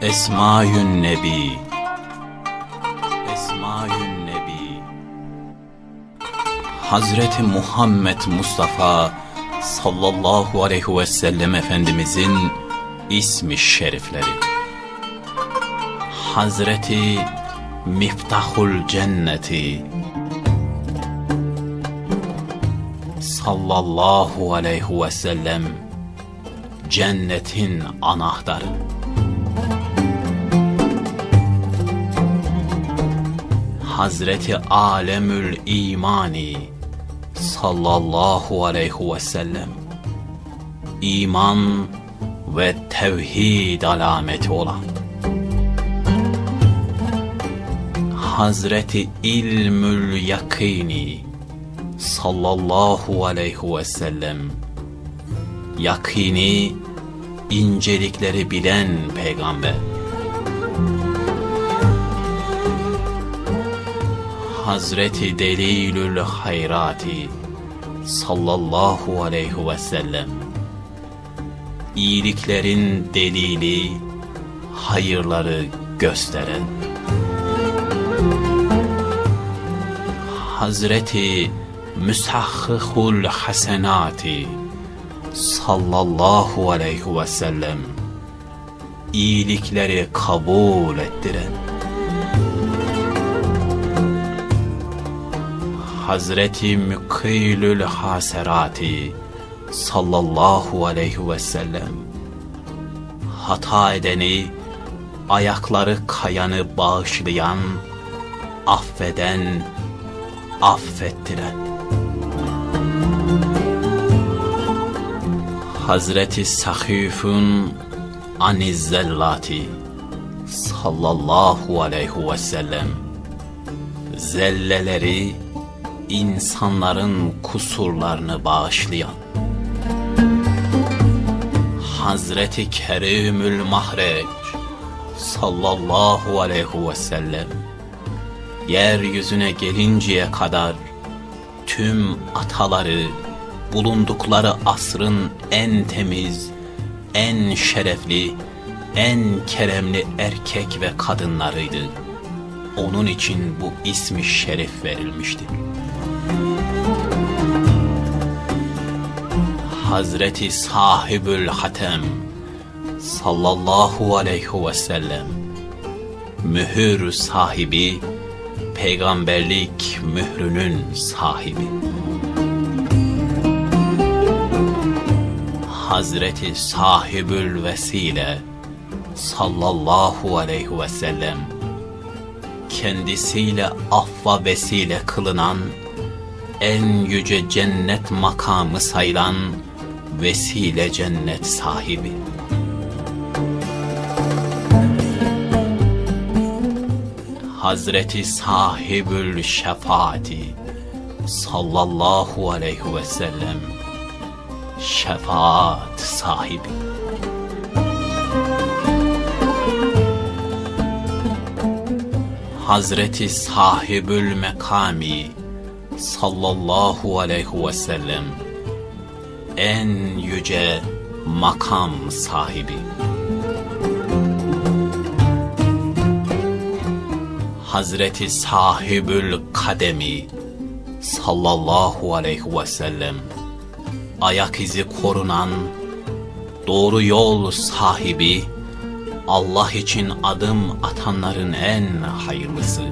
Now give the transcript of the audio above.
Esmaül Nebi. Esmaül Nebi. Hazreti Muhammed Mustafa sallallahu aleyhi ve sellem Efendimizin ismi şerifleri. Hazreti Miftahul Cenneti. Sallallahu aleyhi ve sellem cennetin anahtarı. Hazreti Alemül İmani sallallahu aleyhi ve sellem. İman ve tevhid alameti olan. Hazreti İlmül Yakini sallallahu aleyhi ve sellem yakini incelikleri bilen peygamber. Hazreti Delilül Hayrati sallallahu aleyhi ve sellem. İyiliklerin delili hayırları gösteren. Hazreti Müsahhihul Hasenati sallallahu aleyhi ve sellem iyilikleri kabul ettiren Hazreti Mükilül Haserati sallallahu aleyhi ve sellem hata edeni ayakları kayanı bağışlayan affeden affettiren Hazreti Sahifun Anizzellati sallallahu aleyhi ve sellem. Zelleleri insanların kusurlarını bağışlayan. Hazreti Kerimül Mahreç sallallahu aleyhi ve sellem. Yeryüzüne gelinceye kadar tüm ataları bulundukları asrın en temiz, en şerefli, en keremli erkek ve kadınlarıydı. Onun için bu ismi şerif verilmişti. Hazreti Sahibül Hatem sallallahu aleyhi ve sellem mühür sahibi peygamberlik mührünün sahibi Hazreti Sahibül Vesile sallallahu aleyhi ve sellem kendisiyle affa vesile kılınan en yüce cennet makamı sayılan vesile cennet sahibi. Hazreti Sahibül Şefaati sallallahu aleyhi ve sellem şefaat sahibi. Hazreti Sahibül Mekami sallallahu aleyhi ve sellem en yüce makam sahibi. Hazreti Sahibül Kademi sallallahu aleyhi ve sellem ayak izi korunan doğru yol sahibi Allah için adım atanların en hayırlısı.